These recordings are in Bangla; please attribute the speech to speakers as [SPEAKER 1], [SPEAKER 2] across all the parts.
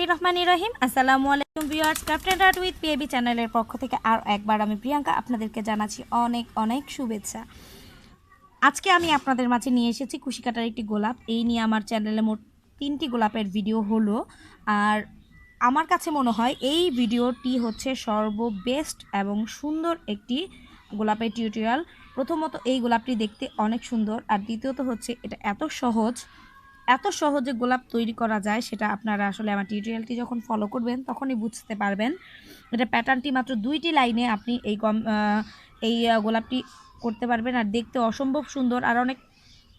[SPEAKER 1] বিসমিল্লাহির রহমানির রহিম আসসালামু আলাইকুম viewers craft and art with PAB চ্যানেলের পক্ষ থেকে আর একবার আমি প্রিয়াঙ্কা আপনাদেরকে জানাচ্ছি অনেক অনেক শুভেচ্ছা। আজকে আমি আপনাদের মাঝে নিয়ে এসেছি কুশি কাটার একটি গোলাপ। এই নিয়ে আমার চ্যানেলে মোট তিনটি গোলাপের ভিডিও হলো। আর আমার কাছে মনে হয় এই ভিডিওটি হচ্ছে সর্ববেস্ট এবং সুন্দর একটি গোলাপের টিউটোরিয়াল। প্রথমত এই গোলাপটি দেখতে অনেক সুন্দর। আর দ্বিতীয়ত হচ্ছে এটা এত সহজ এত সহজে গোলাপ তৈরি করা যায় সেটা আপনারা আসলে আমার টিউটোরিয়ালটি যখন ফলো করবেন তখনই বুঝতে পারবেন। এটা প্যাটার্নটি মাত্র দুইটি লাইনে আপনি এই আহ, এই গোলাপটি করতে পারবেন। আর দেখতে অসম্ভব সুন্দর আর অনেক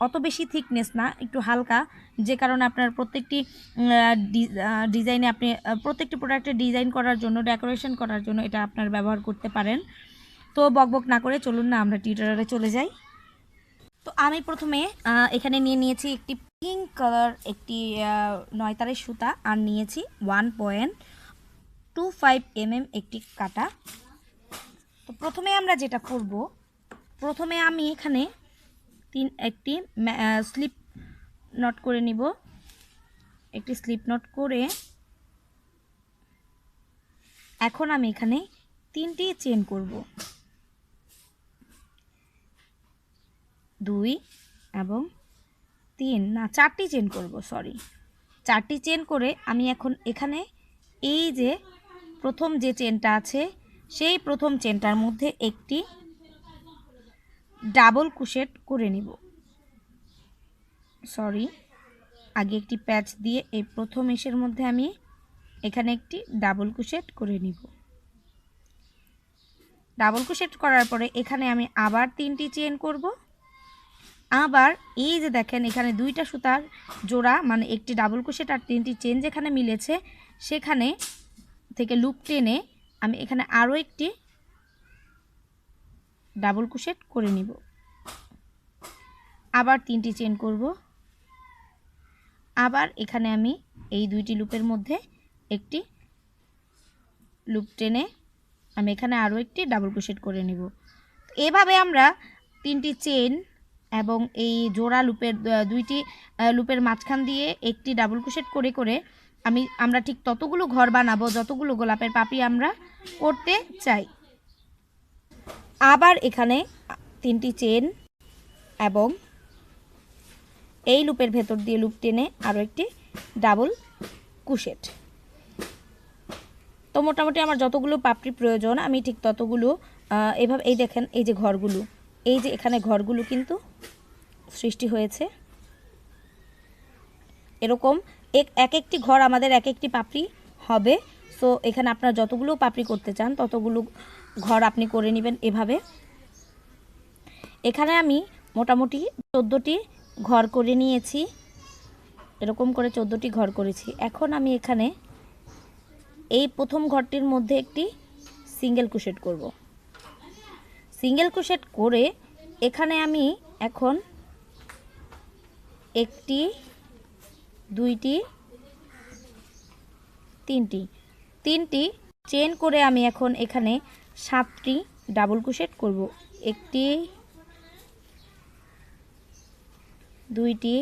[SPEAKER 1] অত বেশি থিকনেস না একটু হালকা। যে কারণে আপনার প্রত্যেকটি ডিজাইনে আপনি প্রত্যেকটি প্রোডাক্টের ডিজাইন করার জন্য ডেকোরেশন করার জন্য এটা আপনার ব্যবহার করতে পারেন। তো বকবক না করে চলুন না আমরা টিউটোরিয়ালে চলে যাই। তো আমি প্রথমে এখানে নিয়ে নিয়েছি একটি পিঙ্ক কালার একটি নয়তারের সুতা, আর নিয়েছি one point two five mm একটি কাটা। তো প্রথমে আমরা যেটা করব, প্রথমে আমি এখানে তিন, একটি স্লিপ নট করে নিব। একটি স্লিপ নট করে এখন আমি এখানে তিনটি চেন করব। দুই এবং তিন, না, চারটি চেন করব সরি চারটি চেন করে আমি এখন এখানে এই যে প্রথম যে চেনটা আছে, সেই প্রথম চেনটার মধ্যে একটি ডাবল কুশেট করে নিব। সরি আগে একটি প্যাচ দিয়ে এই প্রথম এসের মধ্যে আমি এখানে একটি ডাবল কুশেট করে নিব। ডাবল কুশেট করার পরে এখানে আমি আবার তিনটি চেন করব। আবার এই যে দেখেন, এখানে দুইটা সুতার জোড়া মানে একটি ডাবল কুশেট আর তিনটি চেন যেখানে মিলেছে, সেখানে থেকে লুপ টেনে আমি এখানে আরও একটি ডাবল কুশেট করে নিব। আবার তিনটি চেন করব। আবার এখানে আমি এই দুইটি লুপের মধ্যে একটি লুপ টেনে আমি এখানে আরও একটি ডাবল ক্রোশেট করে নিব। এভাবে আমরা তিনটি চেন এবং এই জোড়া লুপের দুইটি লুপের মাঝখান দিয়ে একটি ডাবল ক্রোশেট করে করে আমি, আমরা ঠিক ততগুলো ঘর বানাবো, যতগুলো গোলাপের পাপড়ি আমরা করতে চাই। আবার এখানে তিনটি চেন এবং এই লুপের ভেতর দিয়ে লুপ টেনে আরও একটি ডাবল কুশেট তো মোটামুটি আমার যতগুলো পাপড়ি প্রয়োজন, আমি ঠিক ততগুলো এভাবে, এই দেখেন, এই যে ঘরগুলো, এই যে এখানে ঘরগুলো কিন্তু সৃষ্টি হয়েছে। এরকম এক এক একটি ঘর আমাদের এক একটি পাপড়ি হবে। সো এখানে আপনারা যতগুলো পাপড়ি করতে চান, ততগুলো ঘর আপনি করে নেবেন এভাবে। এখানে আমি মোটামুটি চোদ্দোটি ঘর করে নিয়েছি। এরকম করে চোদ্দোটি ঘর করেছি। এখন আমি এখানে এই প্রথম ঘরটির মধ্যে একটি সিঙ্গেল কুশেট করব। সিঙ্গেল কুশেট করে এখানে আমি এখন একটি, দুইটি, তিনটি। তিনটি চেন করে আমি এখন এখানে সাতটি ডাবল কুশেট করব। একটি, দুইটি,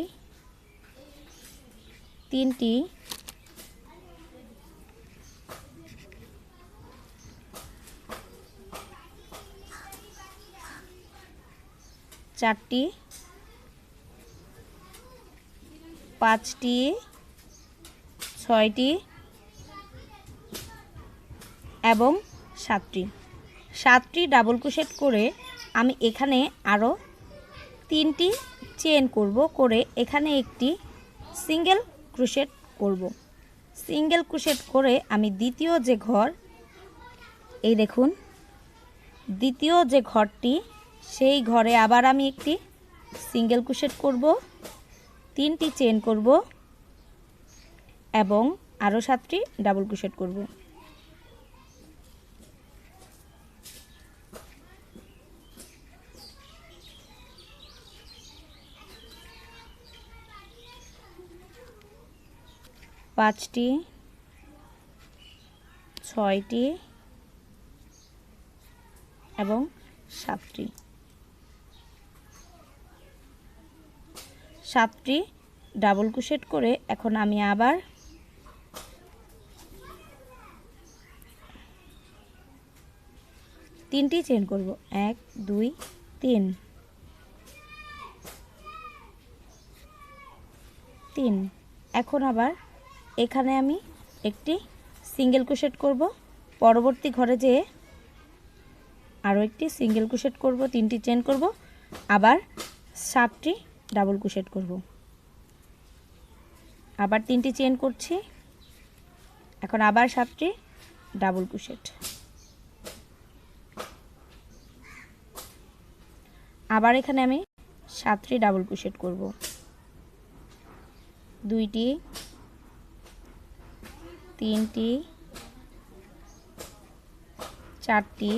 [SPEAKER 1] তিনটি, চারটি পাঁচটি, ছয়টি এবং সাতটি। সাতটি ডাবল ক্রোশেট করে আমি এখানে আরও তিনটি চেন করব করে এখানে একটি সিঙ্গেল ক্রোশেট করব। সিঙ্গেল ক্রোশেট করে আমি দ্বিতীয় যে ঘর, এই দেখুন, দ্বিতীয় যে ঘরটি, সেই ঘরে আবার আমি একটি সিঙ্গেল ক্রোশেট করব। তিনটি চেন করব এবং আরও সাতটি ডাবল ক্রোশেট করব। পাঁচটি ছয়টি এবং সাতটি। সাতটি ডাবল কুশেট করে এখন আমি আবার তিনটি চেন করব। এক, দুই, তিন। তিন। এখন আবার এখানে আমি একটি সিঙ্গেল কুশেট করব। পরবর্তী ঘরে যেয়ে আরও একটি সিঙ্গেল কুশেট করব, তিনটি চেন করব। আবার সাতটি ডাবল কুশেট করব। আবার তিনটি চেন করছি। এখন আবার সাতটি ডাবল কুশেট আবার এখানে আমি সাতটি ডাবল কুশেট করব। দুইটি, তিনটি, চারটি,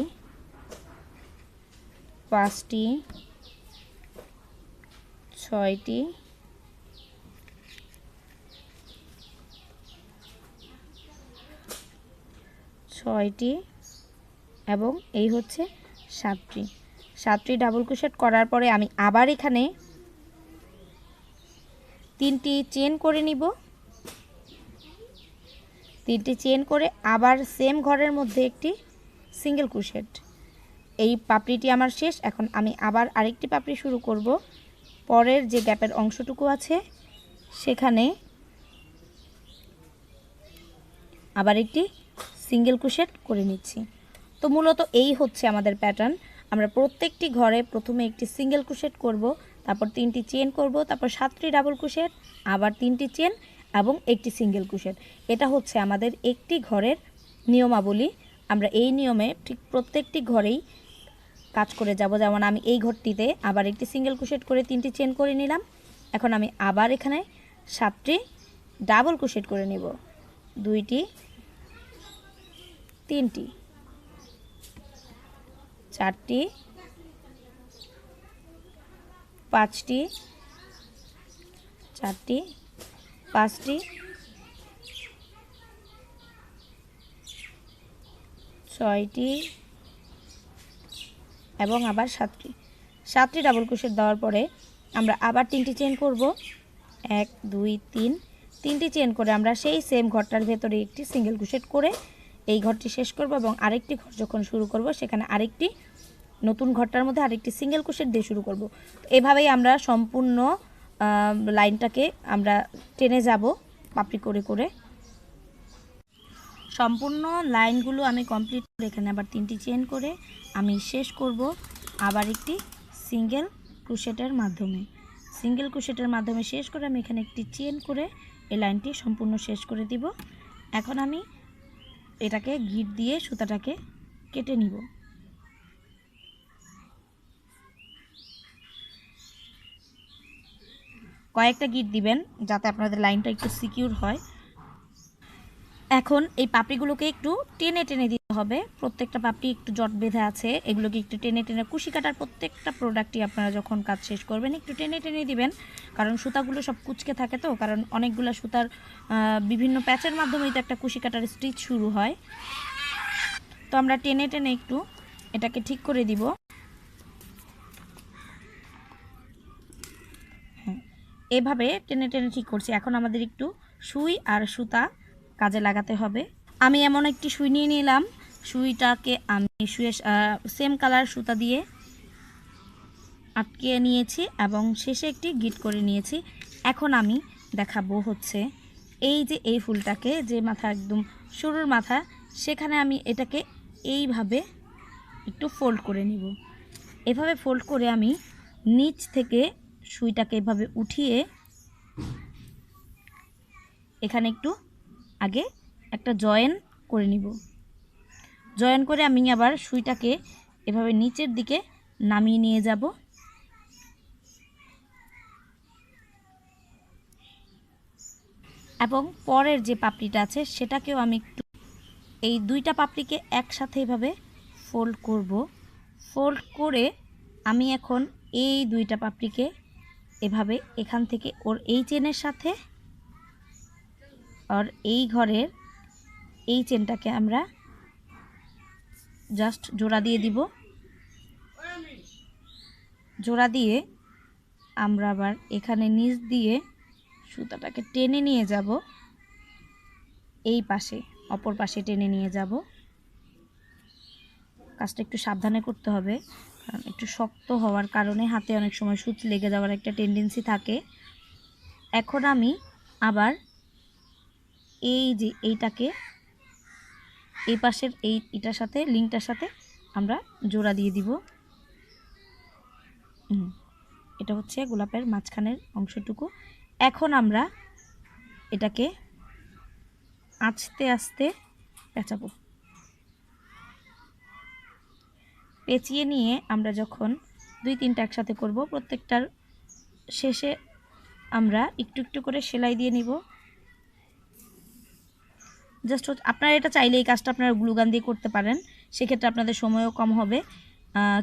[SPEAKER 1] পাঁচটি ছয়টি। ছয়টি এবং এই হচ্ছে সাতটি। সাতটি ডাবল ক্রোশেট করার পরে আমি আবার এখানে তিনটি চেন করে নিব। তিনটি চেন করে আবার সেম ঘরের মধ্যে একটি সিঙ্গেল ক্রোশেট এই পাপড়িটি আমার শেষ, এখন আমি আবার আরেকটি পাপড়ি শুরু করব। পরের যে গ্যাপের অংশটুকু আছে, সেখানে আবার একটি সিঙ্গেল ক্রোশেট করে নিচ্ছি। তো মূলত এই হচ্ছে আমাদের প্যাটার্ন আমরা প্রত্যেকটি ঘরে প্রথমে একটি সিঙ্গেল ক্রোশেট করব, তারপর তিনটি চেন করব, তারপর সাতটি ডাবল ক্রোশেট আবার তিনটি চেন এবং একটি সিঙ্গেল ক্রোশেট এটা হচ্ছে আমাদের একটি ঘরের নিয়মাবলী। আমরা এই নিয়মে ঠিক প্রত্যেকটি ঘরেই কাজ করে যাব। যেমন আমি এই ঘরটিতে আবার একটি সিঙ্গেল কুশেট করে তিনটি চেন করে নিলাম। এখন আমি আবার এখানে সাতটি ডাবল কুশেট করে নেব। দুইটি, তিনটি, চারটি, পাঁচটি চারটি, পাঁচটি, ছয়টি এবং আবার সাতটি। সাতটি ডাবল ক্রোশেট দেওয়ার পরে আমরা আবার তিনটি চেন করব। এক, দুই, তিন। তিনটি চেন করে আমরা সেই সেম ঘরটার ভেতরে একটি সিঙ্গেল ক্রোশেট করে এই ঘরটি শেষ করব এবং আরেকটি ঘর যখন শুরু করব, সেখানে আরেকটি নতুন ঘরটার মধ্যে আরেকটি সিঙ্গেল ক্রোশেট দিয়ে শুরু করব। এভাবেই আমরা সম্পূর্ণ লাইনটাকে আমরা টেনে যাব পাপড়ি করে করে। সম্পূর্ণ লাইনগুলো আমি কমপ্লিট করে এখানে আবার তিনটি চেন করে আমি শেষ করব আবার একটি সিঙ্গেল ক্রুশেটের মাধ্যমে। সিঙ্গেল ক্রুশেটের মাধ্যমে শেষ করে আমি এখানে একটি চেন করে এই লাইনটি সম্পূর্ণ শেষ করে দিব। এখন আমি এটাকে গিট দিয়ে সুতাটাকে কেটে নিব। কয়েকটা গিট দিবেন যাতে আপনাদের লাইনটা একটু সিকিউর হয়। এখন এই পাপড়িগুলোকে একটু টেনে টেনে দিতে হবে। প্রত্যেকটা পাপড়ি একটু জট বেঁধে আছে, এগুলোকে একটু টেনে টেনে কুশি কাটার প্রত্যেকটা প্রোডাক্টই আপনারা যখন কাজ শেষ করবেন, একটু টেনে টেনে দিবেন। কারণ সুতাগুলো সব কুচকে থাকে তো, কারণ অনেকগুলো সুতার বিভিন্ন প্যাচের মাধ্যমেই তো একটা কুশি কাটার স্টিচ শুরু হয়। তো আমরা টেনে টেনে একটু এটাকে ঠিক করে দিব। হ্যাঁ এভাবে টেনে টেনে ঠিক করছি। এখন আমাদের একটু সুই আর সুতা কাজে লাগাতে হবে। আমি এমন একটি সুই নিয়ে নিলাম। সুইটাকে আমি শুয়ে সেম কালার সুতা দিয়ে আটকে নিয়েছি এবং শেষে একটি গিট করে নিয়েছি। এখন আমি দেখাবো হচ্ছে এই যে এই ফুলটাকে যে মাথা একদম সরুর মাথা, সেখানে আমি এটাকে এইভাবে একটু ফোল্ড করে নিব। এভাবে ফোল্ড করে আমি নিচ থেকে সুইটাকে এভাবে উঠিয়ে এখানে একটু আগে একটা জয়েন করে নিব। জয়েন করে আমি আবার সুইটাকে এভাবে নিচের দিকে নামিয়ে নিয়ে যাব। এবং পরের যে পাপড়িটা আছে সেটাকেও আমি একটু এই দুইটা পাপড়িকে একসাথে এভাবে ফোল্ড করব। ফোল্ড করে আমি এখন এই দুইটা পাপড়িকে এভাবে এখান থেকে ওর এই চেনের সাথে আর এই ঘরের এই চেনটাকে আমরা জাস্ট জোড়া দিয়ে দিব। জোড়া দিয়ে আমরা আবার এখানে নিচ দিয়ে সুতাটাকে টেনে নিয়ে যাব। এই পাশে, অপর পাশে টেনে নিয়ে যাব। কাজটা একটু সাবধানে করতে হবে, কারণ একটু শক্ত হওয়ার কারণে হাতে অনেক সময় সুচ লেগে যাওয়ার একটা টেন্ডেন্সি থাকে। এখন আমি আবার এই যে এইটাকে এই পাশের এই এটার সাথে, লিঙ্কটার সাথে আমরা জোড়া দিয়ে দিব। এটা হচ্ছে গোলাপের মাঝখানের অংশটুকু। এখন আমরা এটাকে আস্তে আস্তে পেঁচাবো। পেঁচিয়ে নিয়ে আমরা যখন দুই তিনটা একসাথে করব, প্রত্যেকটার শেষে আমরা একটু একটু করে সেলাই দিয়ে নিব। জাস্ট আপনারা এটা চাইলে এই কাজটা আপনারা গ্লুগান দিয়ে করতে পারেন। সেক্ষেত্রে আপনাদের সময়ও কম হবে।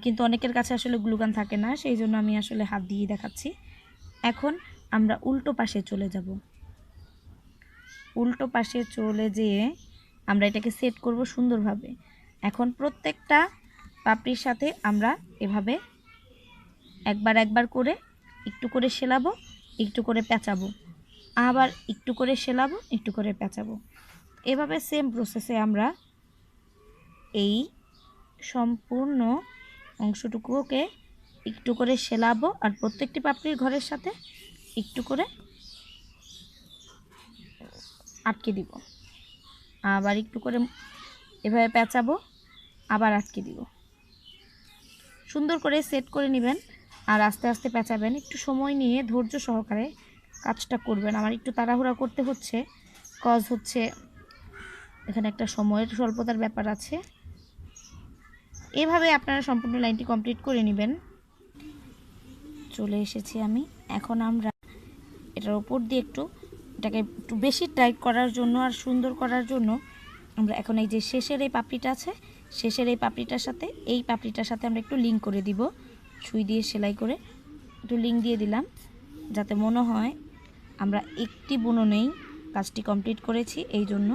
[SPEAKER 1] কিন্তু অনেকের কাছে আসলে গ্লুগান থাকে না, সেই জন্য আমি আসলে হাত দিয়ে দেখাচ্ছি। এখন আমরা উল্টো পাশে চলে যাব। উল্টো পাশে চলে যেয়ে আমরা এটাকে সেট করব সুন্দরভাবে। এখন প্রত্যেকটা পাপড়ির সাথে আমরা এভাবে একবার একবার করে একটু করে সেলাবো, একটু করে পেঁচাবো। আবার একটু করে সেলাবো, একটু করে পেঁচাবো। এভাবে সেম প্রসেসে আমরা এই সম্পূর্ণ অংশটুকুকে একটু করে সেলাবো আর প্রত্যেকটি পাপড়ির ঘরের সাথে একটু করে আটকে দিব। আবার একটু করে এভাবে পেঁচাবো, আবার আটকে দিব। সুন্দর করে সেট করে নেবেন আর আস্তে আস্তে পেঁচাবেন। একটু সময় নিয়ে ধৈর্য সহকারে কাজটা করবেন। আমার একটু তাড়াহুড়া করতে হচ্ছে কজ হচ্ছে এখানে একটা সময়ের স্বল্পতার ব্যাপার আছে। এভাবে আপনারা সম্পূর্ণ লাইনটি কমপ্লিট করে নেবেন। চলে এসেছি আমি। এখন আমরা এটার ওপর দিয়ে একটু এটাকে একটু বেশি টাইট করার জন্য আর সুন্দর করার জন্য আমরা এখন এই যে শেষের এই পাপড়িটা আছে, শেষের এই পাপড়িটার সাথে, এই পাপড়িটার সাথে আমরা একটু লিঙ্ক করে দিব। সুই দিয়ে সেলাই করে একটু লিঙ্ক দিয়ে দিলাম যাতে মনে হয় আমরা একটি বুননেই কাজটি কমপ্লিট করেছি এই জন্য।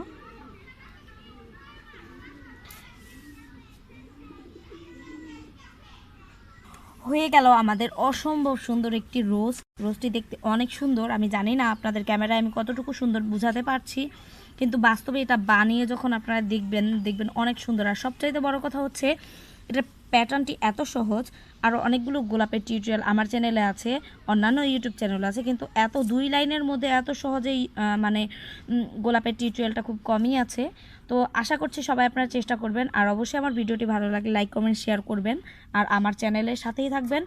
[SPEAKER 1] হয়ে গেল আমাদের অসম্ভব সুন্দর একটি রোজ। রোজটি দেখতে অনেক সুন্দর। আমি জানি না আপনাদের ক্যামেরায় আমি কতটুকু সুন্দর বুঝাতে পারছি, কিন্তু বাস্তবে এটা বানিয়ে যখন আপনারা দেখবেন দেখবেন অনেক সুন্দর। আর সবচাইতে বড় কথা হচ্ছে এটার প্যাটার্নটি এত সহজ আরও অনেকগুলো গোলাপের টিউটোরিয়াল আমার চ্যানেলে আছে, অন্যান্য ইউটিউব চ্যানেল আছে, কিন্তু এত দুই লাইনের মধ্যে এত সহজেই মানে গোলাপের টিউটোরিয়ালটা খুব কমই আছে। তো আশা করছি সবাই আপনারা চেষ্টা করবেন, আর অবশ্যই আমার ভিডিওটি ভালো লাগলে লাইক কমেন্ট শেয়ার করবেন, আর আমার চ্যানেলের সাথেই থাকবেন।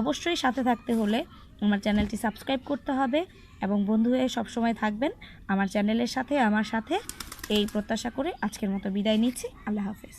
[SPEAKER 1] অবশ্যই সাথে থাকতে হলে আমার চ্যানেলটি সাবস্ক্রাইব করতে হবে, এবং বন্ধু হয়ে সবসময় থাকবেন। আমার চ্যানেলের সাথে, আমার সাথে, এই প্রত্যাশা করে আজকের মতো বিদায় নিচ্ছি। আল্লাহ হাফেজ।